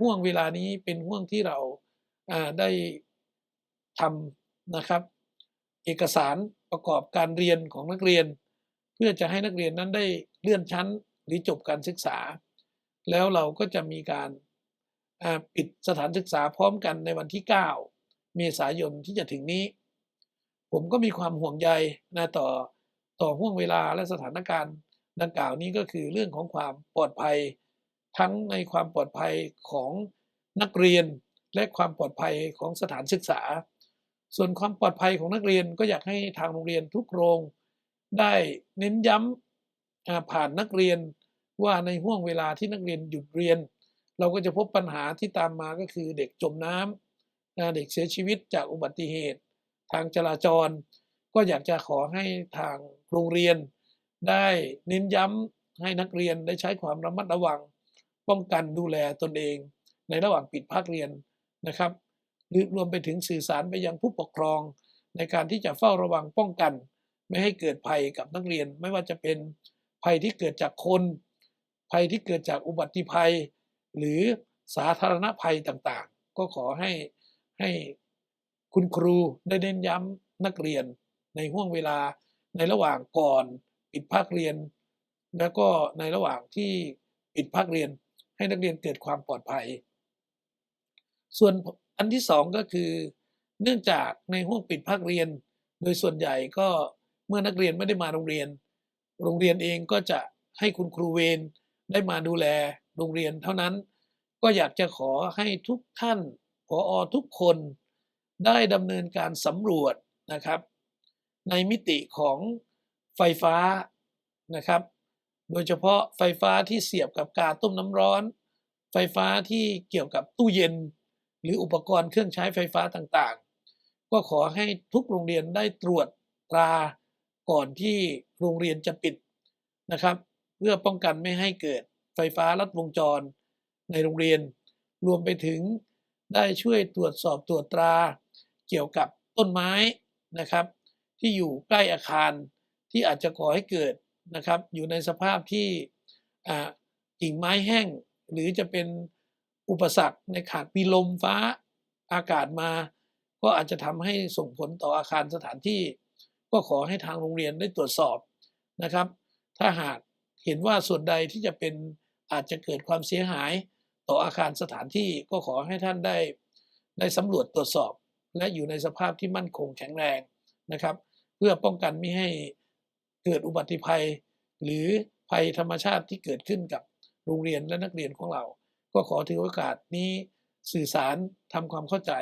ห่วงเวลานี้เป็นห่วงที่เราได้ทำนะครับ เอกสารประกอบการเรียนของนักเรียน เพื่อจะให้นักเรียนนั้นได้เลื่อนชั้นหรือจบการศึกษา แล้วเราก็จะมีการปิดสถานศึกษาพร้อมกันในวันที่ 9 เมษายนที่จะถึงนี้ ผมก็มีความห่วงใยนะต่อต่อห่วงเวลาและสถานการณ์ดังกล่าวนี้ก็คือเรื่องของความปลอดภัย ทั้งในความปลอดภัยของนักเรียน และความปลอดภัยของสถานศึกษา ส่วนความปลอดภัยของนักเรียนก็อยากให้ทางโรงเรียนทุกโรง ได้เน้นย้ำผ่านนักเรียนว่าในห่วงเวลาที่นักเรียนหยุดเรียน เราก็จะพบปัญหาที่ตามมาก็คือเด็กจมน้ำนะเด็กเสียชีวิตจากอุบัติเหตุ ทางจราจร ก็อยากจะขอให้ทางโรงเรียน ได้เน้นย้ำให้นักเรียนได้ใช้ความระมัดระวัง ป้องกันดูแลตนเอง ในระหว่างปิดภาคเรียนนะครับหรือรวมไปถึงสื่อสารไปยังผู้ปกครอง ในการที่จะเฝ้าระวังป้องกัน ไม่ให้เกิดภัยกับนักเรียน ไม่ว่าจะเป็นภัยที่เกิดจากคน ภัยที่เกิดจากอุบัติภัย หรือสาธารณภัยต่างๆ ก็ขอให้ให้คุณครูได้เน้นย้ำนักเรียนในห่วงเวลาในระหว่างก่อนปิดภาคเรียน แล้วก็ในระหว่างที่ปิดภาคเรียน ให้นักเรียนเกิดความปลอดภัย ส่วนอันที่สองก็คือ เนื่องจากในห่วงปิดภาคเรียน โดยส่วนใหญ่ก็เมื่อนักเรียนไม่ได้มาโรงเรียน โรงเรียนเองก็จะให้คุณครูเวรได้มาดูแลโรงเรียนเท่านั้น ก็อยากจะขอให้ทุกท่านผออทุกคนได้ดำเนินการสำรวจนะครับ ในมิติของไฟฟ้านะครับ โดยเฉพาะไฟฟ้าที่เสียบกับกาต้มน้ำร้อน ไฟฟ้าที่เกี่ยวกับตู้เย็น หรืออุปกรณ์เครื่องใช้ไฟฟ้าต่างๆ ก็ขอให้ทุกโรงเรียนได้ตรวจตราก่อนที่โรงเรียนจะปิดนะครับ เพื่อป้องกันไม่ให้เกิดไฟฟ้าลัดวงจรในโรงเรียน รวมไปถึงได้ช่วยตรวจสอบตรวจตราเกี่ยวกับต้นไม้นะครับ ที่อยู่ใกล้อาคารที่อาจจะก่อให้เกิด นะครับอยู่ในสภาพที่กิ่งไม้แห้ง หรือจะเป็นอุปสรรคในขาดมีลมฟ้าอากาศมา ก็อาจจะทำให้ส่งผลต่ออาคารสถานที่ ก็ขอให้ทางโรงเรียนได้ตรวจสอบนะครับ ถ้าหากเห็นว่าส่วนใดที่จะเป็นอาจจะเกิดความเสียหายต่ออาคารสถานที่ก็ขอให้ท่านได้ได้สำรวจตรวจสอบ และอยู่ในสภาพที่มั่นคงแข็งแรงนะครับ เพื่อป้องกันไม่ให้ เกิดอุบัติภัย หรือภัยธรรมชาติที่เกิดขึ้นกับโรงเรียนและนักเรียนของเรา ก็ขอถือโอกาสนี้สื่อสารทำความเข้าใจ